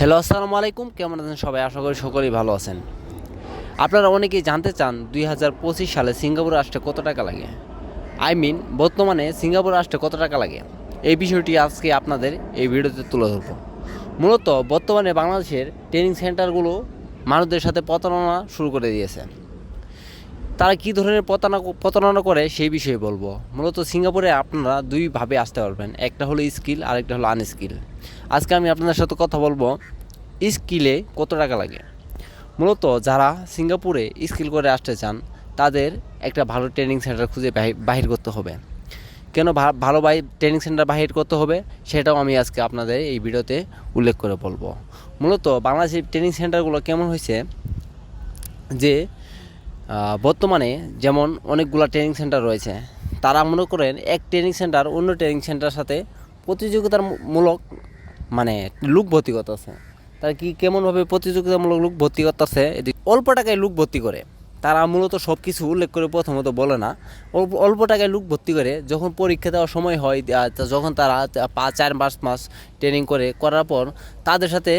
Hello, আসসালামু আলাইকুম। কেমন আছেন সবাই? আশা করি সকলেই ভালো আছেন। আপনারা অনেকেই জানতে চান দুই হাজার পঁচিশ সালে সিঙ্গাপুর আসতে কত টাকা লাগে? আই মিন, বর্তমানে সিঙ্গাপুর আসতে কত টাকা লাগে? এই বিষয়টি আজকে আপনাদের এই ভিডিওতে তুলে ধরব। মূলত বর্তমানে বাংলাদেশের ট্রেনিং সেন্টারগুলো মানুষদের সাথে প্রতারণা শুরু করে দিয়েছে। তারা কী ধরনের প্রতারণা প্রতারণা করে সেই বিষয়ে বলব। মূলত সিঙ্গাপুরে আপনারা দুইভাবে আসতে পারবেন। একটা হলো স্কিল আর একটা হলো আনস্কিল। আজকে আমি আপনাদের সাথে কথা বলব, স্কিলে কত টাকা লাগে? মূলত যারা সিঙ্গাপুরে স্কিল করে আসতে চান, তাদের একটা ভালো ট্রেনিং সেন্টার খুঁজে বাহি- বাহির করতে হবে। কেন ভালো বাই ট্রেনিং সেন্টার বাহির করতে হবে, সেটাও আমি আজকে আপনাদের এই ভিডিওতে উল্লেখ করে বলব। মূলত বাংলাদেশের ট্রেনিং সেন্টারগুলো কেমন হয়েছে যে বর্তমানে যেমন অনেকগুলো ট্রেনিং সেন্টার রয়েছে, তারা মনে করেন এক ট্রেনিং সেন্টার অন্য ট্রেনিং সেন্টারের সাথে প্রতিযোগিতার মূলক মানে লুক ভর্তি করতেছে। তারা কি কেমনভাবে প্রতিযোগিতামূলক লুক ভর্তি করতেছে, এটি অল্প টাকায় লুক ভর্তি করে। তারা মূলত সব কিছু উল্লেখ করে প্রথমত বলে না, অল্প অল্প টাকায় লুক ভর্তি করে, যখন পরীক্ষা দেওয়ার সময় হয় যখন তারা পাঁচ চার পাঁচ মাস ট্রেনিং করে, করার পর তাদের সাথে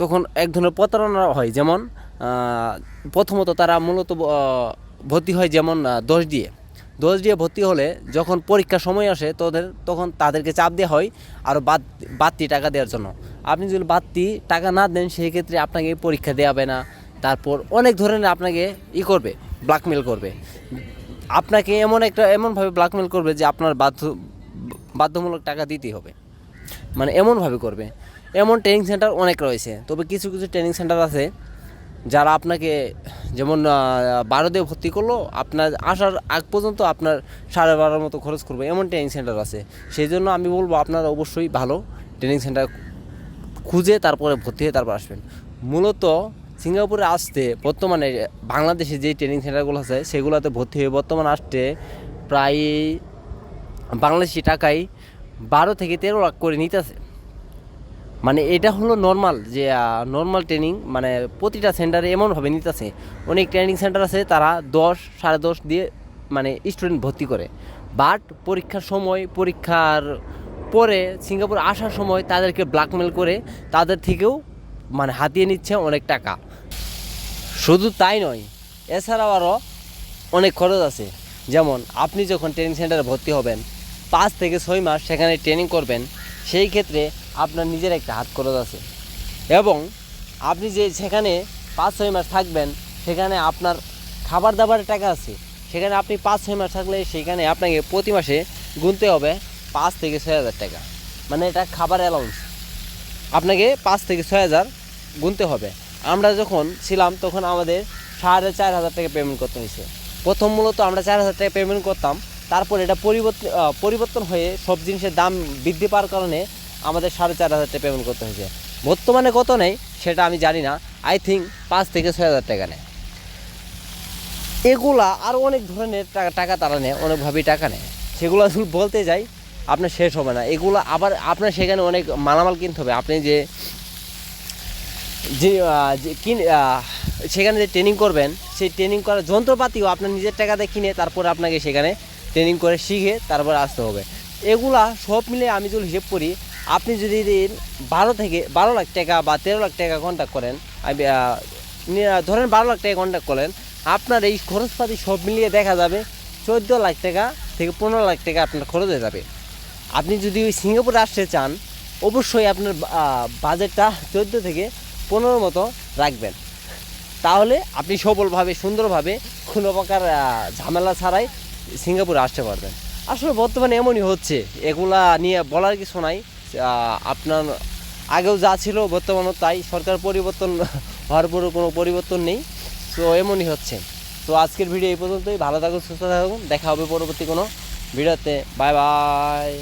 তখন এক ধরনের প্রতারণা হয়। যেমন প্রথমত তারা মূলত ভর্তি হয় যেমন দোষ দিয়ে। দোষ দিয়ে ভর্তি হলে যখন পরীক্ষার সময় আসে, তোদের, তখন তাদেরকে চাপ দেওয়া হয় আর বাদ, বাড়তি টাকা দেওয়ার জন্য। আপনি যদি বাড়তি টাকা না দেন সেই ক্ষেত্রে আপনাকে পরীক্ষা দেওয়া হবে না। তারপর অনেক ধরনের আপনাকে ই করবে ব্ল্যাকমেল করবে। আপনাকে এমন একটা, এমনভাবে ব্ল্যাকমেল করবে যে আপনার বাধ্য, বাধ্যমূলক টাকা দিতেই হবে। মানে এমনভাবে করবে। এমন ট্রেনিং সেন্টার অনেক রয়েছে। তবে কিছু কিছু ট্রেনিং সেন্টার আছে যারা আপনাকে যেমন বারো দিয়ে ভর্তি করল, আপনার আসার আগ পর্যন্ত আপনার সাড়ে বারোর মতো খরচ করবে, এমন ট্রেনিং সেন্টার আছে। সেই জন্য আমি বলব আপনারা অবশ্যই ভালো ট্রেনিং সেন্টার খুঁজে, তারপরে ভর্তি হয়ে তারপর আসবেন। মূলত সিঙ্গাপুরে আসতে, বর্তমানে বাংলাদেশে যে ট্রেনিং সেন্টারগুলো আছে, সেগুলোতে ভর্তি হয়ে বর্তমানে আসতে প্রায় বাংলাদেশি টাকায় বারো থেকে তেরো লাখ করে নিতেছে মানে এটা হলো নর্মাল যে নর্মাল ট্রেনিং মানে প্রতিটা সেন্টারে এমনভাবে নিতেছে। অনেক ট্রেনিং সেন্টার আছে, তারা দশ, সাড়ে দশ দিয়ে মানে স্টুডেন্ট ভর্তি করে। বাট পরীক্ষার সময়, পরীক্ষার পরে সিঙ্গাপুর আসার সময় তাদেরকে ব্ল্যাকমেল করে, তাদের থেকেও মানে হাতিয়ে নিচ্ছে অনেক টাকা। শুধু তাই নয়, এছাড়াও আরও অনেক খরচ আছে। যেমন, আপনি যখন ট্রেনিং সেন্টারে ভর্তি হবেন, পাঁচ থেকে ছয় মাস সেখানে ট্রেনিং করবেন, সেই ক্ষেত্রে আপনার নিজের একটা হাত খরচ আছে। এবং আপনি যে সেখানে পাঁচ, ছয় মাস থাকবেন, সেখানে আপনার খাবার দাবারের টাকা আছে। সেখানে আপনি পাঁচ, ছয় মাস থাকলে সেখানে আপনাকে প্রতি মাসে গুনতে হবে পাঁচ থেকে ছয় হাজার টাকা। মানে এটা খাবার অ্যালাউন্স আপনাকে পাঁচ থেকে ছয় হাজার গুনতে হবে। আমরা যখন ছিলাম, তখন আমাদের সাড়ে চার হাজার টাকা পেমেন্ট করতে হয়েছে। প্রথম মূলত আমরা চার হাজার টাকা পেমেন্ট করতাম। তারপর এটা পরিবর্তন পরিবর্তন হয়ে সব জিনিসের দাম বৃদ্ধি পাওয়ার কারণে আমাদের সাড়ে চার হাজার টাকা পেমেন্ট করতে হয়েছে। বর্তমানে কত নেই সেটা আমি জানি না। আই থিঙ্ক পাঁচ থেকে ছয় হাজার টাকা নেয়। এগুলা আরও অনেক ধরনের টাকা টাকা তারা নেয়, অনেকভাবেই টাকা নেয়। সেগুলো বলতে যাই, আপনার শেষ হবে না। এগুলো আবার আপনার সেখানে অনেক মালামাল কিনতে হবে। আপনি যে যে কিন সেখানে যে ট্রেনিং করবেন, সেই ট্রেনিং করার যন্ত্রপাতিও আপনার নিজের টাকাতে কিনে তারপর আপনাকে সেখানে ট্রেনিং করে শিখে তারপর আসতে হবে। এগুলা সব মিলে আমি যদি হিসেব করি আপনি যদি বারো থেকে বারো লাখ টাকা বা তেরো লাখ টাকা কন্ট্যাক্ট করেন ধরেন বারো লাখ টাকা কন্ট্যাক্ট করেন, আপনার এই খরচপাতি সব মিলিয়ে দেখা যাবে চোদ্দ লাখ টাকা থেকে পনেরো লাখ টাকা আপনার খরচ হয়ে যাবে। আপনি যদি ওই সিঙ্গাপুরে আসতে চান, অবশ্যই আপনার বাজেটটা চোদ্দ থেকে পনেরো মতো রাখবেন। তাহলে আপনি সবলভাবে সুন্দরভাবে কোনো প্রকার ঝামেলা ছাড়াই সিঙ্গাপুরে আসতে পারবেন। আসলে বর্তমানে এমনই হচ্ছে, এগুলা নিয়ে বলার কিছু নাই। আপনার আগেও যা ছিল বর্তমানেও তাই। সরকার পরিবর্তন হওয়ার পরও কোনো পরিবর্তন নেই। তো এমনই হচ্ছে। তো আজকের ভিডিও এই পর্যন্তই। ভালো থাকুন, সুস্থ থাকুন। দেখা হবে পরবর্তী কোনো ভিডিওতে। Bye bye.